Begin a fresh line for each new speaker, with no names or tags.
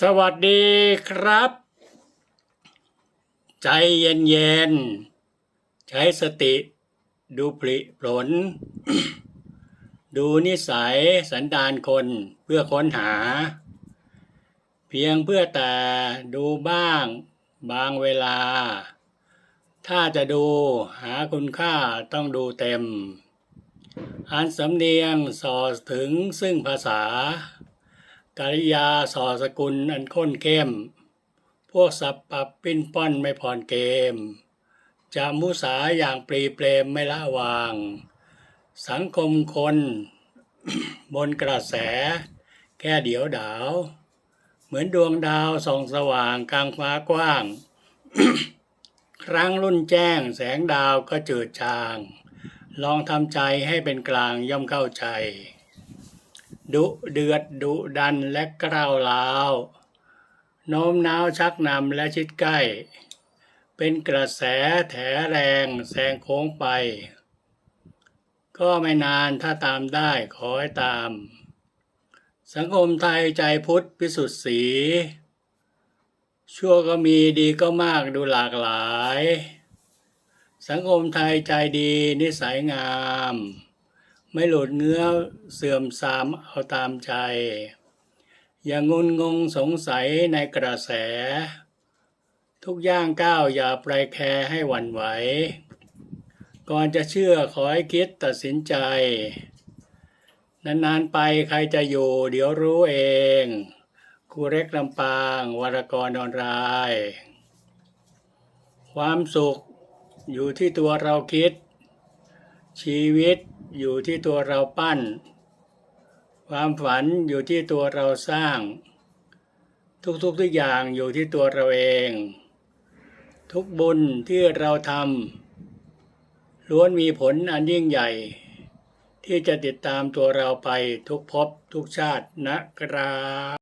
สวัสดีครับ ใจเย็นๆใช้สติ ดูผลิผล ดูนิสัยสันดานคนเพื่อค้นหา เพียงเพื่อแต่ดูบ้าง บางเวลา ถ้าจะดูหาคุณค่าต้องดูเต็ม อันสำเนียงสอถึงซึ่งภาษา กริยาสอสกุลอันข้นเข้ม พวกสับปับปิ้นป้อนไม่ผ่อนเกมจะมุสาอย่างปรีเปรมไม่ละวาง สังคมคนบนกระแส แค่เดียวดาว เหมือนดวงดาวส่องสว่างกลางฟ้ากว้าง ครั้งรุ่นแจ้งแสงดาวก็จืดจาง ลองทำใจให้เป็นกลางย่อมเข้าใจ ดุเดือดดุดันและกล้าวร้าวโน้มน้าวชักนำและชิดใกล้ เป็นกระแสแถแรงแซงโค้งไป ก็ไม่นานถ้าตามได้ขอให้ตาม สังคมไทยใจพุทธพิสุทธิ์สีชั่วก็มีดีก็มากดูหลากหลาย สังคมไทยใจดีนิสัยงาม ไม่หลุดเนื้อเสื่อมทรามเอาตามใจ อย่างงุนงงสงสัยในกระแส ทุกย่างก้าวอย่าไปแคร์ให้หวั่นไหว ก่อนจะเชื่อขอให้คิดตัดสินใจ นานๆไปใครจะอยู่เดี๋ยวรู้เองครูเล็กลำปางวรกรนอนราย ความสุขอยู่ที่ตัวเราคิด ชีวิต อยู่ที่ตัวเราปั้น ความฝันอยู่ที่ตัวเราสร้าง ทุกๆททุกอย่างอยู่ที่ตัวเราเอง ทุกบุญที่เราทำล้วนมีผลอันยิ่งใหญ่ ที่จะติดตามตัวเราไปทุกภพทุกชาตินะครับ